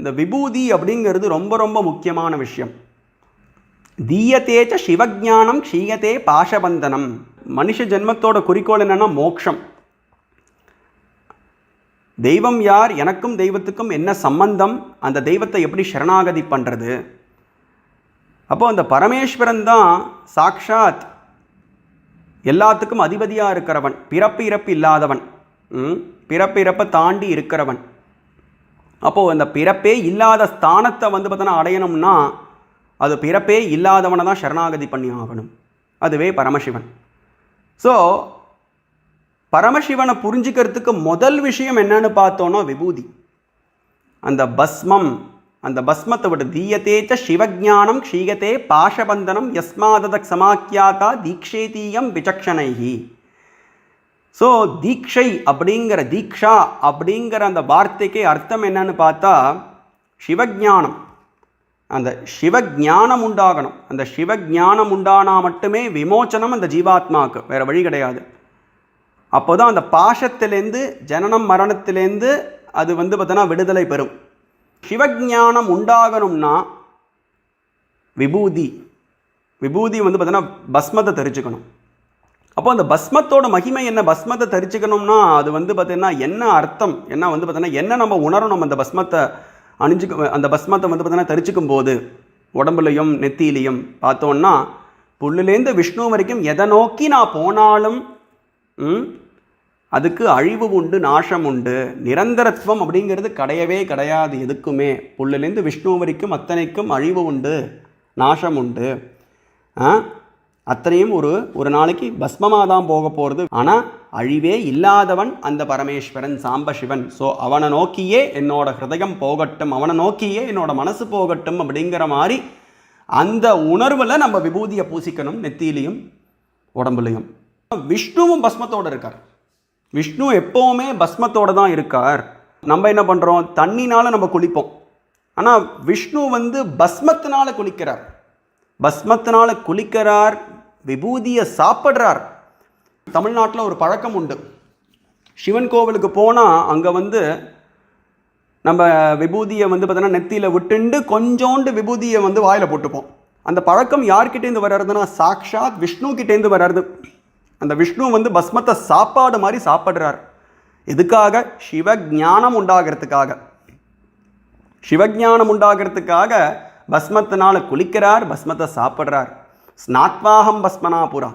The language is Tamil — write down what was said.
இந்த விபூதி அப்படிங்கிறது ரொம்ப ரொம்ப முக்கியமான விஷயம். தீயத்தேச்ச சிவஜானம் க்ஷீயத்தே பாஷபந்தனம் மனுஷ ஜென்மத்தோட குறிக்கோள் என்னென்னா மோக்ஷம். தெய்வம் யார் எனக்கும் தெய்வத்துக்கும் என்ன சம்பந்தம் அந்த தெய்வத்தை எப்படி சரணாகதி பண்ணுறது அப்போ அந்த பரமேஸ்வரன் தான் சாக்ஷாத் எல்லாத்துக்கும் அதிபதியாக இருக்கிறவன் பிறப்பு இறப்பு இல்லாதவன் ம்? பிறப்பு இறப்பை தாண்டி இருக்கிறவன். அப்போது அந்த பிறப்பே இல்லாத ஸ்தானத்தை வந்து பார்த்தோன்னா அடையணும்னா அது பிறப்பே இல்லாதவனை தான் சரணாகதி பண்ணி ஆகணும். அதுவே பரமசிவன். ஸோ பரமசிவனை புரிஞ்சுக்கிறதுக்கு முதல் விஷயம் என்னன்னு பார்த்தோன்னா விபூதி. அந்த பஸ்மம் அந்த பஸ்மத்தை விட தீயத்தேச்ச சிவஜானம் க்ஷீயத்தே பாஷபந்தனம் யஸ்மாதத சமாக்கியாத்தா தீக்ஷேதீயம் விச்சக்ஷணைகி ஸோ தீக்ஷை அப்படிங்கிற தீக்ஷா அப்படிங்கிற அந்த வார்த்தைக்கு அர்த்தம் என்னன்னு பார்த்தா சிவஜானம் அந்த சிவஜானம் உண்டாகணும். அந்த சிவஜானம் உண்டானா மட்டுமே விமோச்சனம் அந்த ஜீவாத்மாவுக்கு. வேறு வழி கிடையாது. அப்போ தான் அந்த பாஷத்திலேருந்து ஜனனம் மரணத்திலேருந்து அது வந்து பார்த்தோன்னா விடுதலை பெறும். சிவஜானம் உண்டாகணும்னா விபூதி. விபூதி வந்து பார்த்தோன்னா பஸ்மத்தை தெரிஞ்சுக்கணும். அப்போ அந்த பஸ்மத்தோட மகிமை என்ன? பஸ்மத்தை தரிச்சுக்கணும்னா அது வந்து பார்த்தீங்கன்னா என்ன அர்த்தம்? என்ன வந்து பார்த்தீங்கன்னா என்ன நம்ம உணரணும் அந்த பஸ்மத்தை அணிஞ்சுக்க அந்த பஸ்மத்தை வந்து பார்த்தீங்கன்னா தரிச்சுக்கும் போது உடம்புலையும் நெத்தியிலையும் பார்த்தோன்னா புல்லுலேருந்து விஷ்ணு வரைக்கும் எதை நோக்கி நான் போனாலும் ம், அதுக்கு அழிவு உண்டு நாசம் உண்டு. நிரந்தரத்துவம் அப்படிங்கிறது கிடையவே கிடையாது எதுக்குமே. புல்லுலேருந்து விஷ்ணு வரைக்கும் அத்தனைக்கும் அழிவு உண்டு நாசம் உண்டு. ஆ? அத்தனையும் ஒரு ஒரு நாளைக்கு பஸ்மமாக தான் போக போகிறது ஆனால் அழிவே இல்லாதவன் அந்த பரமேஸ்வரன் சாம்பசிவன். ஸோ அவனை நோக்கியே என்னோட ஹிருதயம் போகட்டும் அவனை நோக்கியே என்னோட மனசு போகட்டும் அப்படிங்கிற மாதிரி அந்த உணர்வில் நம்ம விபூதியை பூசிக்கணும் நெத்தியிலையும் உடம்புலையும். விஷ்ணுவும் பஸ்மத்தோடு இருக்கார். விஷ்ணு எப்போவுமே பஸ்மத்தோடு தான் இருக்கார். நம்ம என்ன பண்ணுறோம் தண்ணினால் நம்ம குளிப்போம். ஆனால் விஷ்ணு வந்து பஸ்மத்தினால குளிக்கிறார். பஸ்மத்தினால் குளிக்கிறார் விபூதியை சாப்பிட்றார். தமிழ்நாட்டில் ஒரு பழக்கம் உண்டு. சிவன் கோவிலுக்கு போனால் அங்கே வந்து நம்ம விபூதியை வந்து பார்த்தோன்னா நெத்தியில் விட்டுண்டு கொஞ்சோண்டு விபூதியை வந்து வாயில் போட்டுப்போம். அந்த பழக்கம் யார்கிட்டேருந்து வர்றதுன்னா சாக்ஷாத் விஷ்ணு கிட்டேருந்து வர்றது. அந்த விஷ்ணு வந்து பஸ்மத்தை சாப்பாடு மாதிரி சாப்பிட்றார். எதுக்காக சிவஞானம் உண்டாகிறதுக்காக. சிவஜானம் உண்டாகிறதுக்காக பஸ்மத்தினால குளிக்கிறார் பஸ்மத்தை சாப்பிட்றார். ஸ்நாத்வாகம் பஸ்மனாபுரா